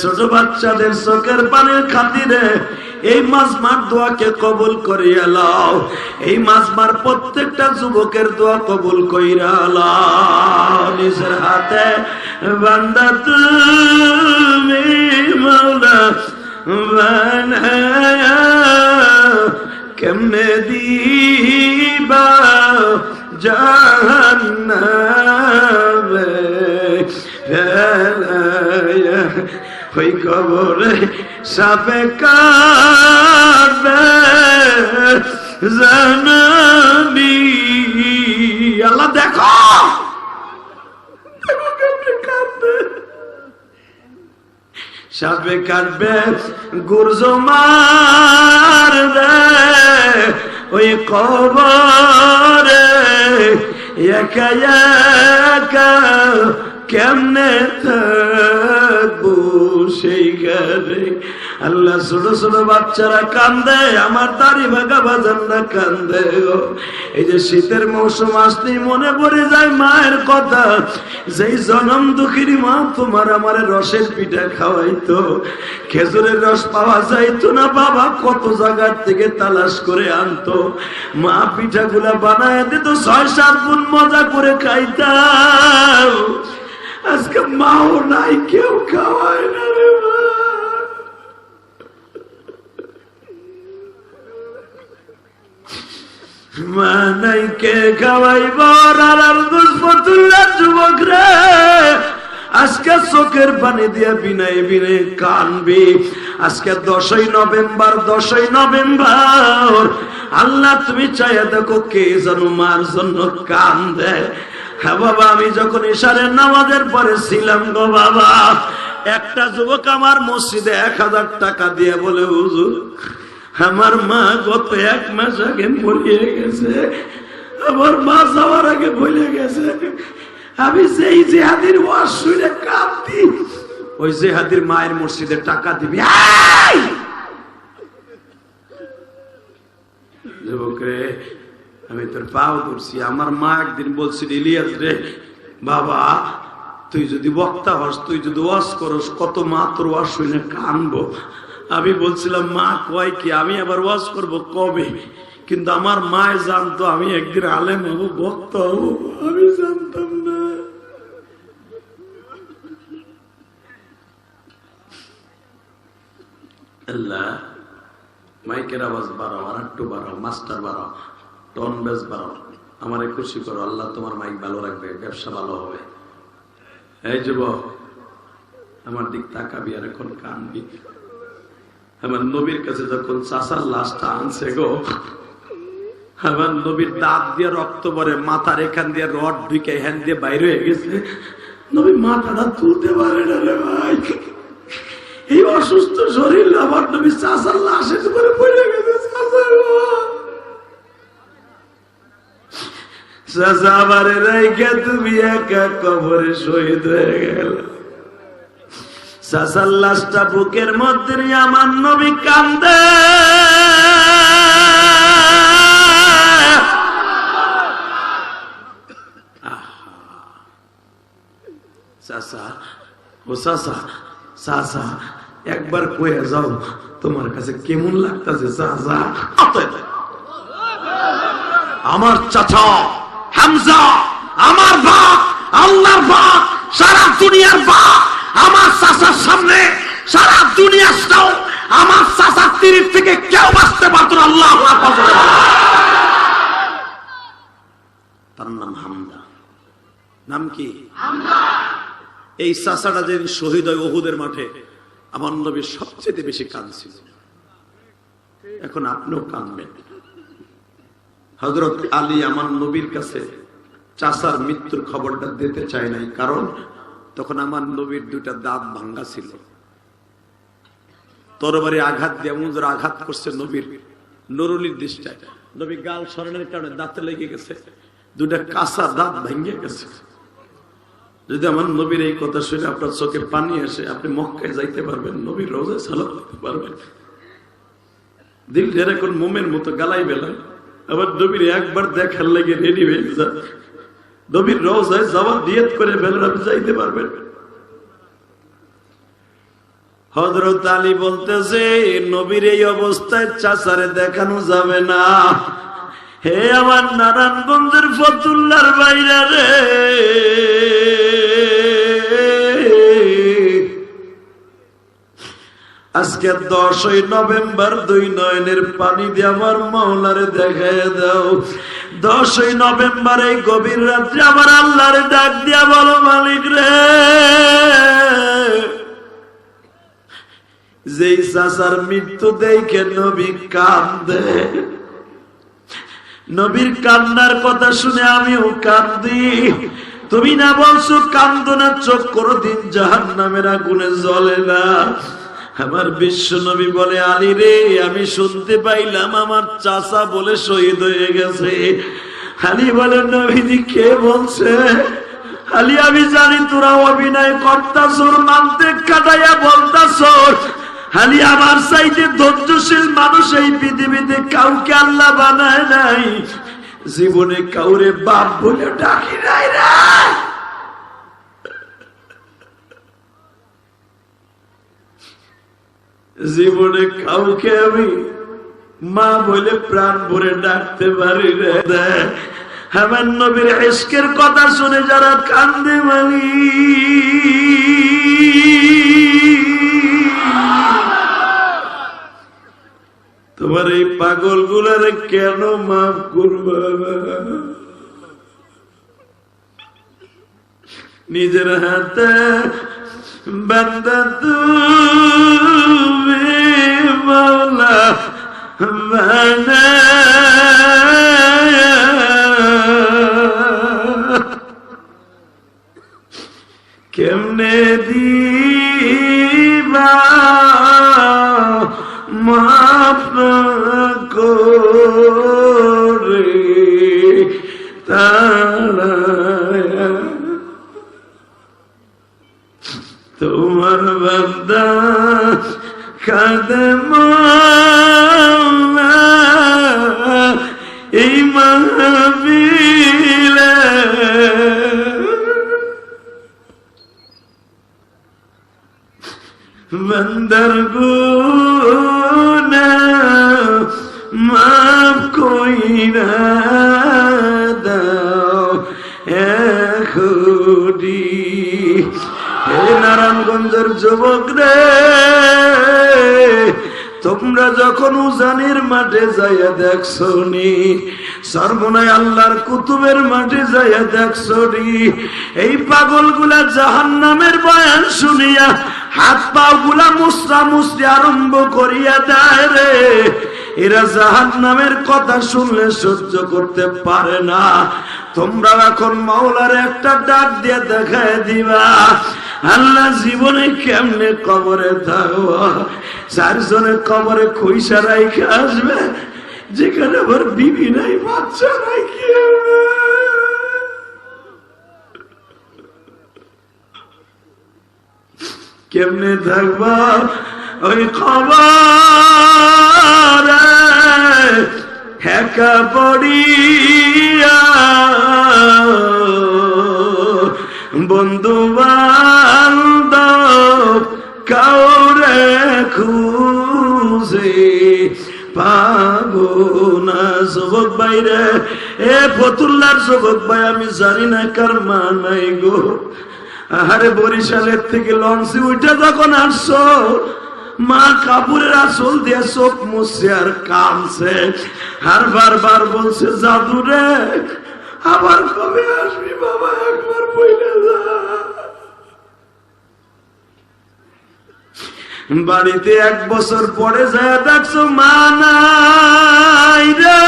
ছোট বাচ্চাদের চোখের পানির খাতিরে এই মাসমার দোয়াকে কবুল করিয়া লাও। এই মাসমার প্রত্যেকটা যুবকের দোয়া কবুল কইরা লাও। নিজের হাতে বান্দা তুমি বানায়া কেমনে দিবা জাহান্নামে? ফেলায়া ওই কবরে সাপে জানানি। আল্লাহ দেখো। সাপে কাটবে গুরজ মারবে। ওই কবরে একা একা কেমনে থাকব সেইখানে আল্লাহ ছোট ছোট বাচ্চারা কান্দে, আমার দাড়ি ভাগা বাজানরা কান্দে এই যে শীতের মৌসুম আসতেই মনে পড়ে যায় মায়ের কথা। যেই জনম দুঃখীর মা তোমার আমার রসের পিঠা খাওয়াইতো। খেজুরের রস পাওয়া যাইতো না বাবা, কত জায়গার থেকে তালাশ করে আনতো। মা পিঠাগুলা বানায় দিত, ছয়, সাত গুণ মজা করে খাইতাম। আজকে মাও নাই, কেউ খাওয়ায় না রে মা। নাই, কে যুবক রে। আজকে চোখের পানি দিয়া বিনায় বিনে কানবি। আজকে দশই নভেম্বর দশই নভেম্বর। আল্লাহ তুমি চাইয়া দেখো কে যেন মার জন্য কান দেয় হ্যাঁ বাবা, আমি যখন ইশারের নামাজের পরে ছিলাম গো বাবা, একটা যুবক আমার মসজিদে এক হাজার টাকা দিয়ে বলে, হুজুর, আমার মা গত এক মাস আগে মরিয়ে গেছে। আমার মা যাওয়ার আগে বলে গেছে। আমি সেই জেহাদির ওয়াজ শুনে কাঁদতি ওই জেহাদির মায়ের মসজিদে টাকা দিবি! যুবক রে আমি তোর পাও ধরছি, আমার মা একদিন বলছিল, ইলিয়াস রে, বাবা, তুই যদি বক্তা হস, তুই যদি ওয়াজ করস, কত মা তোর ওয়াজ শুনে কানবো? আমি বলছিলাম, মা, কয় কি? আমি আবার ওয়াজ করব কবে? কিন্তু আমার মায় জানতো, আমি একদিন আলেম হব, বক্তা হব, আমি জানতাম না। আল্লাহ, মাইকের আওয়াজ বাড়াও, আর একটু বাড়াও, মাস্টার বাড়াও। টন বেস বাড়াও আমারে খুশি করো, আল্লাহ তোমার মাইক ভালো রাখবে, ব্যবসা ভালো হবে। এই যুবক, আমার দিক তাকাবি আর এখন কানবি। আমার নবীর কাছে যখন চাষার লাশটা আনছে গো, আমার নবীর দাঁত দিয়ে রক্ত পরে মাথার এখান দিয়ে রড ঢুকে হ্যান দিয়ে বাইরে হয়ে গেছে। নবী মাথাটা তুলতে পারে না রে ভাই। এই অসুস্থ শরীর আমার নবী চাষার লাশের উপরে পড়ে গেছে চাষা চাষা আমারে তুমি একা কবরে শহীদ হয়ে গেল। চাষার লাশটা বুকের মধ্যে আমার নবী কান্দে। চাষা ও চাষা চাষা একবার কয়ে যাও, তোমার কাছে কেমন লাগতেছে চাষা আমার চাচা। হামজা আমার বাপ আল্লাহর বাপ সারা দুনিয়ার বাপ আমার চাচার সামনে সারা দুনিয়াটাও আমার চাচার তিরির থেকে কেউ বাঁচতে পারত না আল্লাহ তার নাম হামদা নাম কি? এই চাচাটা যেদিন শহীদ হয় ওহুদের মাঠে আমার নবী সবচেয়ে বেশি কাঁদছিল। এখন আপনিও কাঁদবেন। হজরত আলী আমার নবীর কাছে চাষার মৃত্যুর খবরটা দিতে চায় নাই। কারণ তখন আমার নবীর দুইটা দাঁত ভাঙ্গা ছিল। তরবারি আঘাত দিয়ে এমন আঘাত করছে নবীর। নরুলির দৃষ্টায় নবী গাল সরানোর কারণে দাঁতে লেগে গেছে। দুটা কাঁচা দাঁত ভেঙে গেছে। যদি আমার নবীর এই কথা শুনে আপনার চোখে পানি আসে, আপনি মক্কায় যাইতে পারবেন, নবীর রোজে সালাম পারবেন। দিল যেরকম মোমের মতো গালাই বেলায় আবার নবীর একবার দেখার লেগে রেডি হয়ে যায় নবীর রোজায় যাওয়ার নিয়ত করে বেলার আপনি যাইতে পারবেন। হজরত আলী বলতেছে, নবীর এই অবস্থায় চাচারে দেখানো যাবে না। হে আমার নারায়ণগঞ্জের ফতুল্লার বাইরে রে। আজকে দশই নভেম্বর দুই নয়নের পানি দিয়ে আমার মাওলারে দেখায় দাও। দশই নভেম্বর এই গভীর রাত্রে আমার আল্লাহরে ডাক দিয়া বলো, মালিক রে। যেই চাচার মৃত্যু দেখে নবী কান্দে নবীর কান্নার কথা শুনে আমিও কান্দি। তুমি না বলছো, কান্দ না, চোখ দিন জাহান নামের আগুনে জ্বলে না। আমার বিশ্ব নবী বলে, আলী রে, আমি শুনতে পাইলাম, আমার চাচা বলে শহীদ হয়ে গেছে। আলী বলে, নবীজি, কে বলছে? আলী, আমি জানি তোরা অভিনয় কর্তাছর মানতে কাটাইয়া বলতাছর খালি আমার চাইতে ধৈর্যশীল মানুষ এই পৃথিবীতে কাউকে আল্লাহ বানায় নাই। জীবনে কাউরে বাপ বলে ডাকি নাই রে। জীবনে কাউকে আমি মা বলে প্রাণ ভরে ডাকতে পারি রে। আমার নবীর এসকের কথা শুনে যারা কান্দে মানি তোমার এই পাগল গুলারে কেন মাফ করবা? নিজের হাতে বান্দা তুমি মাওলা বানা কেমনে দিবা মাঠে যাইয়া দেখছ নি সর্বনয় আল্লাহর কুতুবের মাঠে যাইয়া দেখছ নি এই পাগলগুলা জাহান নামের বয়ান শুনিয়া হাত পা গুলা মুসরা মুসরি আরম্ভ করিয়া দেয় রে। এরা জাহান নামের কথা শুনলে সহ্য করতে পারে না। তোমরা এখন মাওলার একটা ডাক দিয়ে দেখায় দিবা। আল্লাহ জীবনে কেমনে কবরে থাকব? চারজনের কবরে খুইসা রাইখে আসবে? যেখানে আবার বিবি নাই, বাচ্চা নাই কেমনে থাকবা? ওই খবর একা পড়িয়া বন্ধু বান্ধব খুঁজে পাবো না যুবক বাইরে এ ফতুল্লার যুবক ভাই, আমি জানি না কার মা নাই গো। আরে বরিশালের থেকে লঞ্চে উঠে যখন আসছো, মা কাপুরের আসল দিয়ে চোখ মুছে আর কামছে আর বারবার বলছে, জাদু রে, আবার কবে আসবি বাবা? একবার বইলে যা। বাড়িতে এক বছর পরে যায় দেখছ মা নাই রে।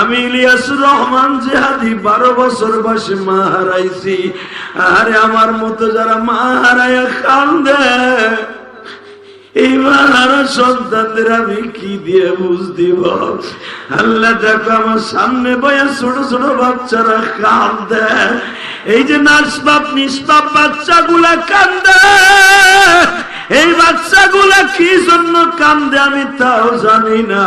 আমি ইলিয়াস রহমান জেহাদি, বারো বছর বয়সে মা হারাইছি। আরে আমার মতো যারা মা কান্দে এইবার আরও সন্তানদের আমি কি দিয়ে বুঝ দিব আল্লাহ দেখো, আমার সামনে বয়া ছোট ছোট বাচ্চারা কান্দে এই যে নাসবাব নিষ্পাপ বাচ্চাগুলা কান্দে এই বাচ্চাগুলা কি জন্য কান্দে আমি তাও জানি না।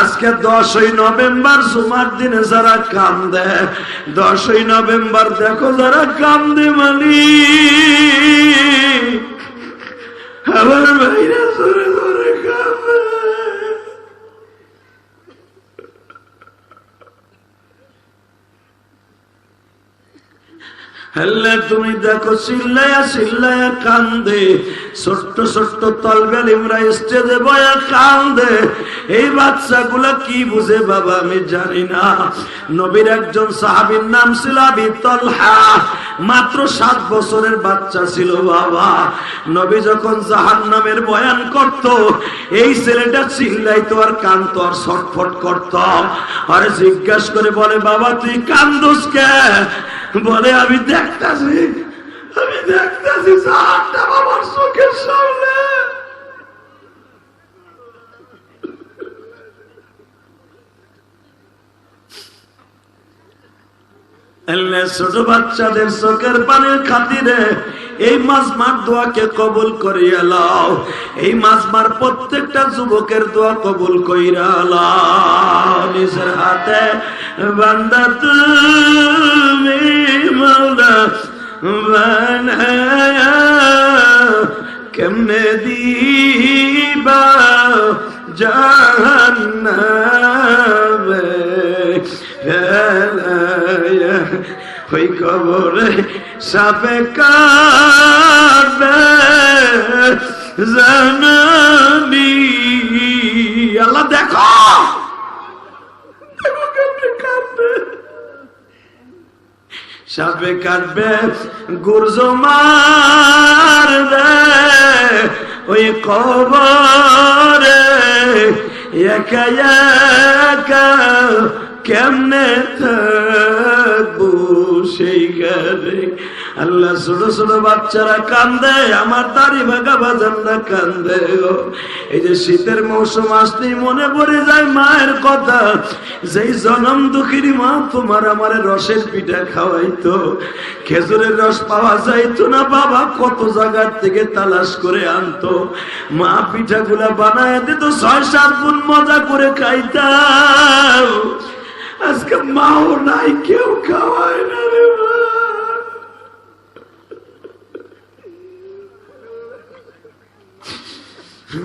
আজকে দশই নভেম্বর সুমার দিনে যারা কান্দে দশই নভেম্বর দেখো যারা কান্দে মালিক। আমার ভাইরা ধরে ধরে খাবে তুমি দেখো চিল্লায়া চিল্লায়া কান্দে, ছোট্ট ছোট্ট ইমরা স্টেজে বয়া কান্দে। এই বাচ্চাগুলা কি বুঝে বাবা আমি জানি না। নবীর একজন সাহাবির নাম ছিল আবি তলহা। মাত্র সাত বছরের বাচ্চা ছিল বাবা। নবী যখন জাহান নামের বয়ান করত, এই ছেলেটা চিল্লাইতো আর কান্ত আর ছটফট করত। আরে জিজ্ঞাসা করে বলে, বাবা, তুই কান্দুস কে? বলে, আমি দেখতাছি আমি দেখতাছি জাহানটা বাবার চোখের সামনে। ছোট বাচ্চাদের চোখের পানির খাতিরে এই মাছ মাজমার দোয়াকে কবুল করিয়া লাও। এই মাছ মাজমার প্রত্যেকটা যুবকের দোয়া কবুল কইরা লাও। নিজের হাতে বান্দা তুমি মাওলা বানায়া কেমনে দিবা জাহান্নামে? ফেলায়া ওই কবরে সাপে জানানি আল্লাহ দেখো। দেখো সাপে কাটবে, গুর্জ মারবে। ওই কবরে একা একা কেমনে থাকব সেইখানে আল্লাহ ছোট ছোট বাচ্চারা কান্দে, আমার দাড়ি ভাগা বাজানরা কান্দে এই যে শীতের মৌসুম আসতেই মনে পড়ে যায় মায়ের কথা। যেই জনম দুঃখীর মা তোমার আমার রসের পিঠা খাওয়াইতো। খেজুরের রস পাওয়া যাইতো না বাবা, কত জায়গার থেকে তালাশ করে আনতো। মা পিঠাগুলা বানায় দিত, ছয়, সাত গুণ মজা করে খাইতাম। আজকে মাও নাই, কেউ খাওয়ায় না রে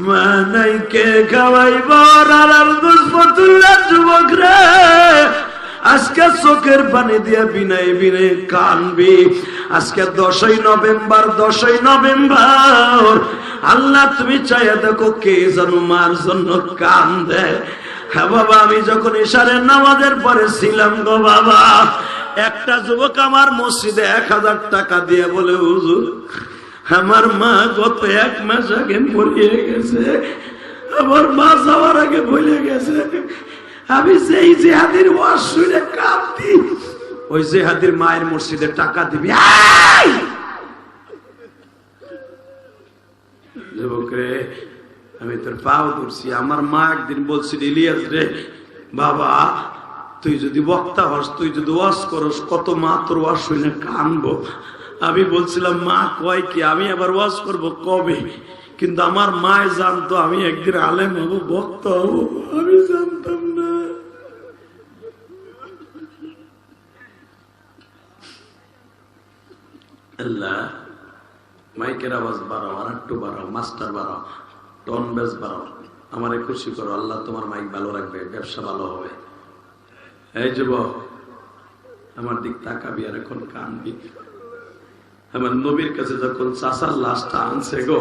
মা। নাই, কে যুবক রে। আজকে চোখের পানি দিয়া বিনাই বিনে কানবি। আজকে দশই নভেম্বর দশই নভেম্বর। আল্লাহ তুমি চাইয়া দেখো কে জানো মার জন্য কান দেয় হ্যাঁ বাবা, আমি যখন ইশারের নামাজের পরে ছিলাম গো বাবা, একটা যুবক আমার মসজিদে এক হাজার টাকা দিয়ে বলে, হুজুর, আমার মা গত এক মাস আগে মরিয়ে গেছে, আমার মা যাওয়ার আগে বলে গেছে, আমি সেই জেহাদির ওয়াজ শুনে কাঁদতি ওই জেহাদির মায়ের মসজিদে টাকা দিবি! যুবক রে আমি তোর পাও ধরছি, আমার মা একদিন বলছিল, ইলিয়াস রে, বাবা, তুই যদি বক্তা হস, তুই যদি ওয়াজ করস, কত মা তোর ওয়াজ শুনে কানবো? আমি বলছিলাম, মা, কয় কি? আমি আবার ওয়াজ করব কবে? কিন্তু আমার মায় জানতো, আমি একদিন আলেম হব, বক্তা হব, আমি জানতাম না। আল্লাহ, মাইকের আওয়াজ বাড়াও, আর একটু বাড়াও, মাস্টার বাড়াও। টন বেস বাড়াও আমারে খুশি করো, আল্লাহ তোমার মাইক ভালো রাখবে, ব্যবসা ভালো হবে। এই যুবক, আমার দিক তাকাবি আর এখন কানবি। আমার নবীর কাছে যখন চাষার লাশটা আনছে গো,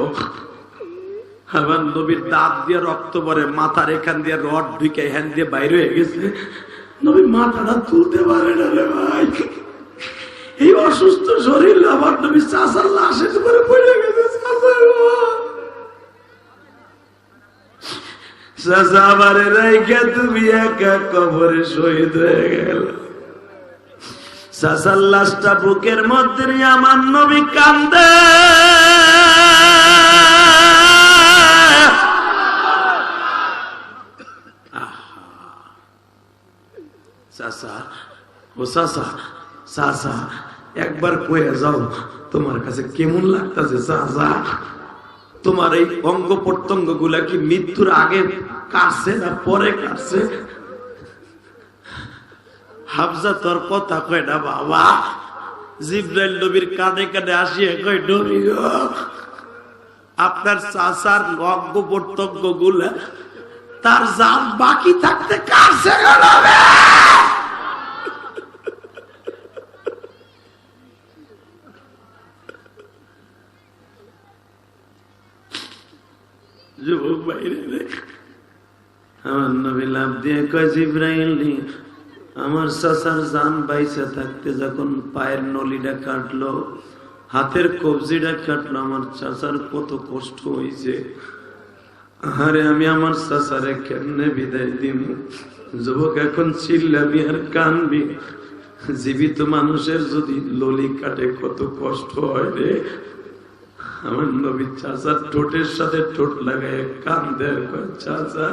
আমার নবীর দাঁত দিয়ে রক্ত পরে, মাথার এখান দিয়ে রড ঢুকে হ্যান দিয়ে বাইরে হয়ে গেছে। নবী মাথাটা তুলতে পারে না রে ভাই। এই অসুস্থ শরীর আমার নবী আমারে রেখে তুমি একা কবরে শহীদ হয়ে গেল। চাষার লাশটা বুকের মধ্যে আমার নবী কান্দে। একবার কয়ে যাও, তোমার কাছে কেমন লাগতেছে তোমার এই অঙ্গ প্রত্যঙ্গগুলা কি মৃত্যুর আগে কাছে না পরে কাছে? হাফজা তোর কথা কয় না বাবা। জিব্রাইল নবীর কানে কানে আসিয়ে কয়, নবী আপনার চাচার লগ্ন প্রত্যঙ্গগুলা তার জাল বাকি থাকতে কাছে যুবক বাইরে রেখে আমার নবী লাভ দিয়ে কয়, জিব্রাইল আমার চাচার জান বাইসা থাকতে যখন পায়ের নলিটা কাটলো, হাতের কবজিটা কাটলো, আমার চাচার কত কষ্ট হয়েছে আরে আমি আমার চাচারে কেমনে বিদায় দিব যুবক এখন চিল্লাবি আর কানবি। জীবিত মানুষের যদি ললি কাটে, কত কষ্ট হয় রে। আমার নবী চাচার ঠোঁটের সাথে ঠোঁট লাগায় কান দেয় চাচা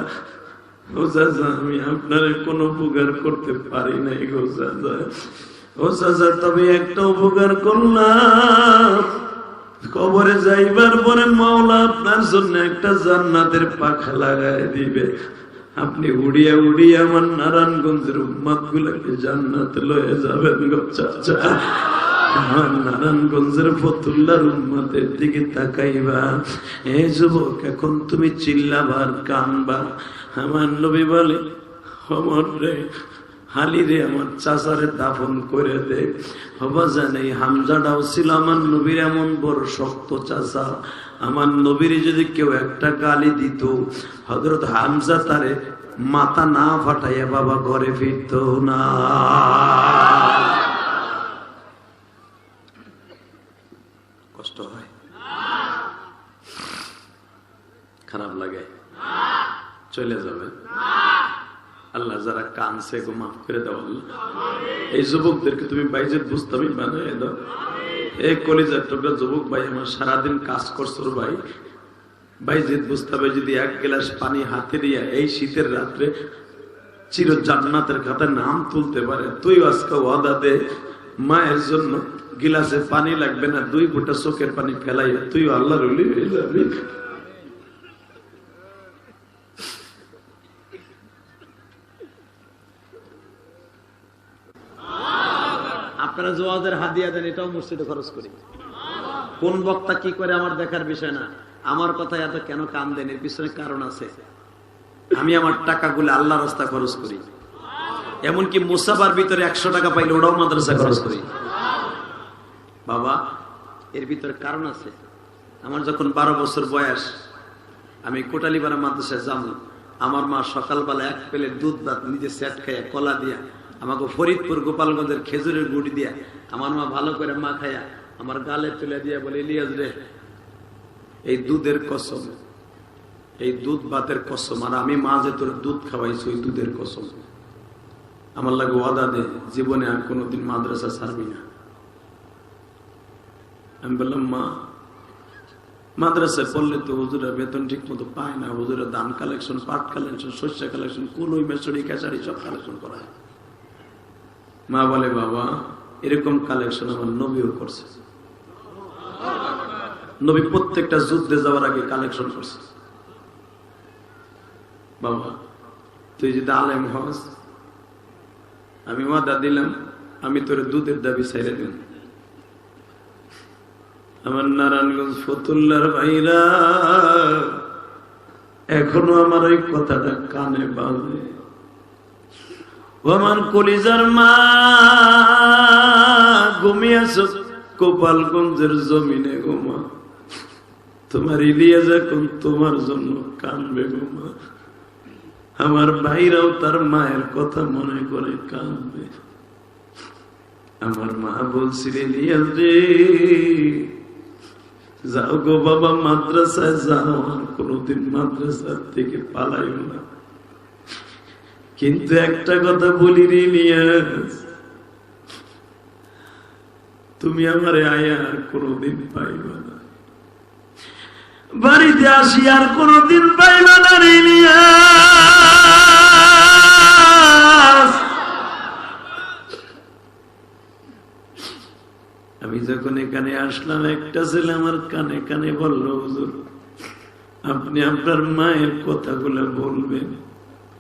আমি আপনার কোনো উপকার করতে পারি নাই ও চাচা, তবে একটা উপকার করলাম। কবরে যাইবার পরে মাওলা আপনার জন্য একটা জান্নাতের পাখা লাগায় দিবে। আপনি উড়িয়া উড়িয়া আমার নারায়ণগঞ্জের উম্মাদ গুলাকে জান্নাত লয়ে যাবেন গো চাচা। আমার নারায়ণগঞ্জের ফতুল্লার উম্মাদের দিকে তাকাইবা। এ যুবক, এখন তুমি চিল্লাবার, কানবা। আমার নবী বলে, অমর রে, হালি রে, আমার চাচারে দাফন করে দে। হবা জানে হামজাটাও ছিল আমার নবীর এমন বড় শক্ত চাচা। আমার নবীর যদি কেউ একটা গালি দিত হজরত হামজা তারে মাথা না ফাটাইয়া বাবা ঘরে ফিরত না। কষ্ট হয়। খারাপ লাগে। চলে যাবে। আল্লাহ যারা কানছে গো মাফ করে দাও আল্লাহ। এই যুবকদেরকে তুমি বাইজের বুঝতামই বানাই দাও। এই কলিজার টুকরা যুবক ভাই, আমার সারাদিন কাজ করছ ভাই। বাইজেদ বুঝতে যদি এক গ্লাস পানি হাতে দিয়া এই শীতের রাত্রে চির জান্নাতের খাতায় নাম তুলতে পারে, তুই আজকে ওয়াদা দে, মায়ের জন্য গিলাসে পানি লাগবে না, দুই ফোঁটা চোখের পানি ফেলাইয়া তুই আল্লাহ রলি আপনারা জোয়াদের হাদিয়া দেন, এটাও মসজিদে খরচ করি। কোন বক্তা কি করে আমার দেখার বিষয় না? আমার কথা এত কেন কান দেন? এর পিছনে কারণ আছে। আমি আমার টাকাগুলো আল্লাহ রাস্তা খরচ করি। এমনকি মুসাফার ভিতরে একশো টাকা পাইলে ওটাও মাদ্রাসা খরচ করি। বাবা, এর ভিতরে কারণ আছে। আমার যখন বারো বছর বয়স, আমি কোটালিপাড়া মাদ্রাসায় যাব। আমার মা সকালবেলা এক প্লেট দুধ ভাত নিজে সেট খাইয়া কলা দিয়া আমাকে ফরিদপুর গোপালগঞ্জের খেজুরের গুড়ি দিয়া আমার মা ভালো করে মা খাইয়া আমার গালে তুলে দিয়া বলে, ইলিয়াস রে, এই দুধের কসম, এই দুধ ভাতের কসম, আর আমি মা যে তোর দুধ খাওয়াইছি, ওই দুধের কসম। আমার লাগে ওয়াদা দে, জীবনে আর কোনোদিন মাদ্রাসা ছাড়বি না। আমি বললাম, মা, মাদ্রাসায় পড়লে তো হুজুরা বেতন ঠিক মতো পায় না। হুজুরা দান কালেকশন পাট কালেকশন শস্য কালেকশন কুলই মেসড়ি খেসারি সব কালেকশন করা হয় মা বলে, বাবা, এরকম কালেকশন আমার নবীও করছে। নবী প্রত্যেকটা যুদ্ধে যাওয়ার আগে কালেকশন করছে। বাবা, তুই যদি আলেম হস, আমি ওয়াদা দিলাম, আমি তোর দুধের দাবি ছেড়ে দিলাম আমার নারায়ণগঞ্জ ফতুল্লার ভাইরা, এখনও আমার ওই কথাটা কানে বাজে। আমার কলিজার মা ঘুমিয়েছ গোপালগঞ্জের জমিনে গোমা তোমার ইলিয়া যখন তোমার জন্য কানবে গোমা আমার ভাইরাও তার মায়ের কথা মনে করে কানবে। আমার মা বলছিল ইলিয়াস রে যাও গো বাবা, মাদ্রাসায় যাও, আর কোনদিন মাদ্রাসার থেকে পালাইও না। কিন্তু একটা কথা বলি রে তুমি আমার আয়া আর কোনদিন পাইবা না। বাড়িতে আসি আর কোনদিন পাইবা না রে আমি যখন এখানে আসলাম, একটা ছেলে আমার কানে কানে বলল, হুজুর, আপনি আপনার মায়ের কথাগুলো বলবেন।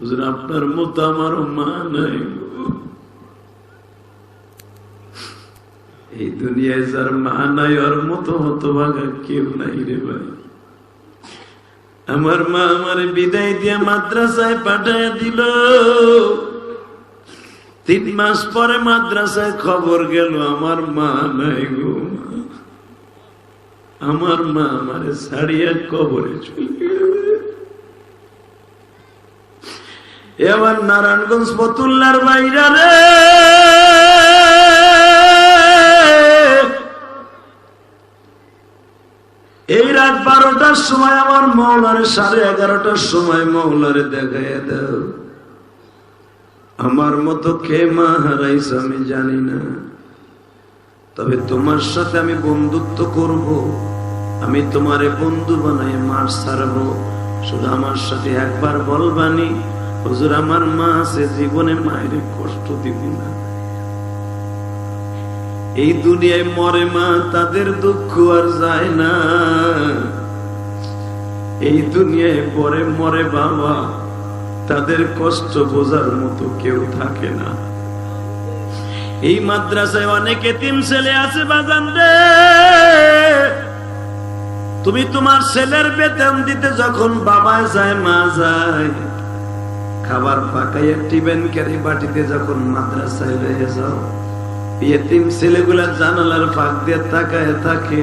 আপনার মতো আমারও মা নাই এই দুনিয়ায় যার মা নাই ওর মতো মতো ভাগা কেউ নাই রে ভাই আমার মা আমার বিদায় দিয়ে মাদ্রাসায় পাঠায় দিল তিন মাস পরে মাদ্রাসায় খবর গেল আমার মা নাই গো আমার মা আমার ছাড়িয়া কবরে চলে গেল এবার নারায়ণগঞ্জ ফতুল্লার বাইরা রে। এই রাত বারোটার সময় আমার মৌলারে সাড়ে এগারোটার সময় মৌলারে দেখাই দাও। আমার মতো কে মা হারাইছ আমি জানি না। তবে তোমার সাথে আমি বন্ধুত্ব করব। আমি তোমারে বন্ধু বানাই, মার ছাড়ব। শুধু আমার সাথে একবার বলবানি। হুজুর, আমার মা আছে জীবনে মায়ের কষ্ট দিব না। এই দুনিয়ায় মরে মা, তাদের দুঃখ আর যায় না। এই দুনিয়ায় পরে মরে বাবা, তাদের কষ্ট বোঝার মতো কেউ থাকে না। এই মাদ্রাসায় অনেক এতিম ছেলে আছে, বাজান রে। তুমি তোমার ছেলের বেতন দিতে যখন বাবা যায়, মা যায়। খাবার পাকাইয়া টিবেন ক্যারি বাটিতে যখন মাদ্রাসায় রয়ে যাও এতিম ছেলেগুলা জানালার ফাঁক দিয়ে তাকায় থাকে,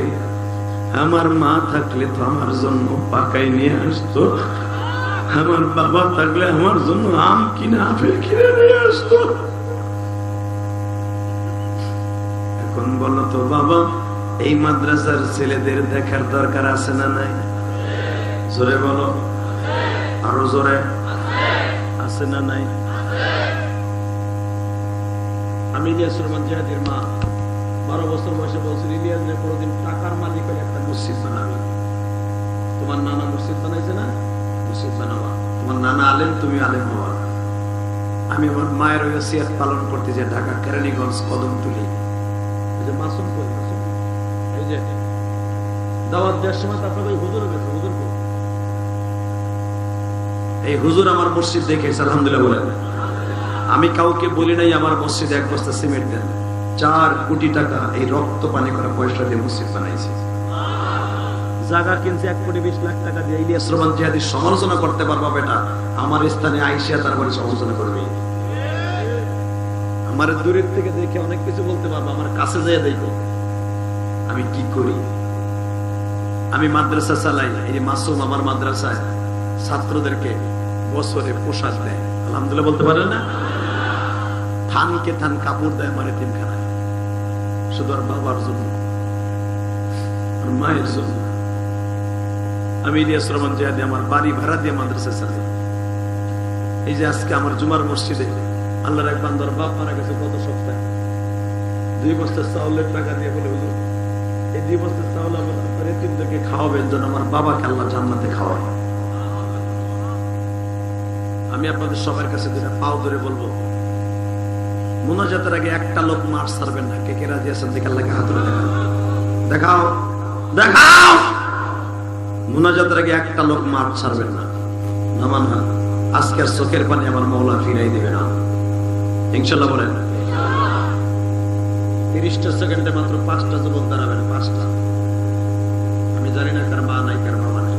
আমার মা থাকলে তো আমার জন্য পাকাই নিয়ে আসতো, আমার বাবা থাকলে আমার জন্য আম কিনে, আপেল কিনে নিয়ে আসতো। এখন বলো তো বাবা, এই মাদ্রাসার ছেলেদের দেখার দরকার আছে না নাই? জোরে বলো। আরও জোরে। আছে না নাই? আমি ইলিয়াস মা। বারো বছর বয়সে বলছিল ইলিয়াস যে কোনোদিন টাকার মালিক হলে একটা মসজিদ বানাবি। তোমার নানা মসজিদ বানাইছে না? মসজিদ বানাবা। তোমার নানা আলেম, তুমি আলেম হওয়া আমি আমার মায়ের ওসিয়াত পালন করতে যে ঢাকা কেরানীগঞ্জ কদম তুলি। এই যে মাসুম এই যে দাওয়াত দেওয়ার সময় ওই হুজুর গেছে হুজুর? এই হুজুর আমার মসজিদ দেখেছে আলহামদুলিল্লাহ বলেন, আমি কাউকে বলি নাই আমার মসজিদে এক বস্তা সিমেন্ট দেন। চার কোটি টাকা এই রক্ত পানি করা পয়সা দিয়ে মসজিদ বানাইছে। দূরের থেকে দেখে অনেক কিছু বলতে পারব, আমার কাছে দেখো। আমি কি করি? আমি মাদ্রাসা চালাই, এই মাসুম আমার মাদ্রাসায় ছাত্রদেরকে বছরে পোশাক দেয়। আলহামদুলিল্লাহ বলতে পারে না? থানকে থান কাপড় দেয় আমার তিনখানায় শুধু আর বাবার জন্য। আর মায়ের জন্য। আমি ইলিয়াস রহমান জিহাদি আমার বাড়ি ভাড়া দিয়ে মাদ্রাসা চালাই এই যে আজকে আমার জুমার মসজিদে আল্লাহর এক বান্দর বাপ মারা গেছে গত সপ্তাহে। দুই বস্তা চাউলের টাকা দিয়ে বলে, হুজুর, এই দুই বস্তা চাউল আমার আপনার এতিমদেরকে খাওয়াবেন যেন আমার বাবাকে আল্লাহ জান্নাতে খাওয়ায়। আমি আপনাদের সবার কাছে যেটা পাও ধরে বলব। মোনাজাতের আগে একটা লোক মার ছাড়বেন না। কে কে রাজি আছেন দিকে আল্লাহকে হাত দেখাও দেখাও। দেখাও! মোনাজাতের আগে একটা লোক মার ছাড়বেন না। নামান না। আজকের চোখের পানি আমার মৌলা ফিরাই দিবে না। ইনশাল্লাহ বলেন। তিরিশটা সেকেন্ডে মাত্র পাঁচটা যুবক দাঁড়াবেন, পাঁচটা। আমি জানি না কার মা নাই, কার বাবা নাই।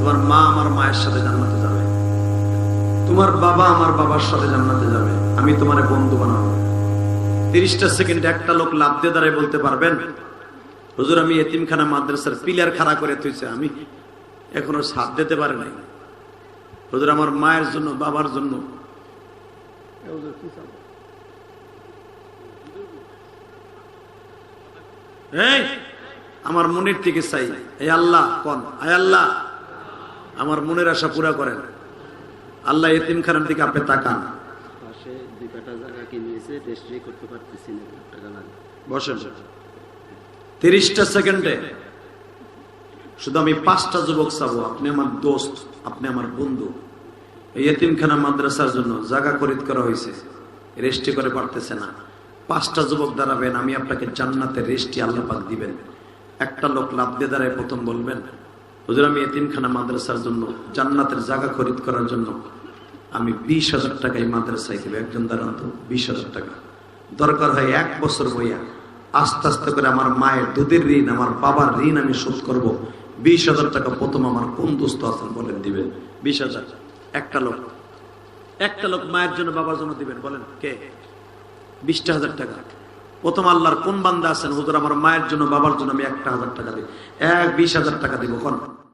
তোমার মা আমার মায়ের সাথে জান্নাতে যাবে। তোমার বাবা আমার বাবার সাথে জান্নাতে যাবে। আমি তোমার বন্ধু বানাবো। তিরিশটা সেকেন্ডে একটা লোক লাভ দিয়ে দাঁড়ায় বলতে পারবেন? হুজুর, আমি এতিমখানা মাদ্রাসার পিলার খাড়া করে তুইছে আমি এখনও সাথ দিতে পারে নাই। হুজুর, আমার মায়ের জন্য, বাবার জন্য। এই, আমার মনের থেকে চাই। আল্লাহ কোন? আয় আল্লাহ। আমার মনের আশা পুরা করেন। আল্লাহ এতিমখানার দিকে আপনি তাকান। বসেন। তিরিশটা সেকেন্ডে। শুধু আমি পাঁচটা যুবক চাবো আপনি আমার দোস্ত আপনি আমার বন্ধু। এই এতিমখানা মাদ্রাসার জন্য জায়গা খরিদ করা হয়েছে রেস্টি করে পারতেছে না। পাঁচটা যুবক দাঁড়াবেন আমি আপনাকে জান্নাতে রেস্টি আল্লাহ পাক দিবেন। একটা লোক লাভ দিয়ে দাঁড়ায় প্রথম বলবেন হুজুর আমি এতিমখানা মাদ্রাসার জন্য জান্নাতের জায়গা খরিদ করার জন্য আমি বিশ হাজার টাকা এই মাদ্রাসায় দেবে। একজন দাঁড়ান তো, বিশ হাজার টাকা। দরকার হয় এক বছর বইয়া আস্তে আস্তে করে আমার মায়ের দুধের ঋণ, আমার বাবার ঋণ আমি শোধ করব। বিশ হাজার টাকা প্রথম আমার কোন দোস্ত আছেন বলেন, দিবেন। বিশ হাজার। একটা লোক। একটা লোক মায়ের জন্য বাবার জন্য দিবেন, বলেন, কে? বিশটা হাজার টাকা। প্রথম আল্লাহর কোন বান্দা আছেন? হুজুর, আমার মায়ের জন্য, বাবার জন্য আমি একটা হাজার টাকা দিই। এক বিশ হাজার টাকা দিব, কোন?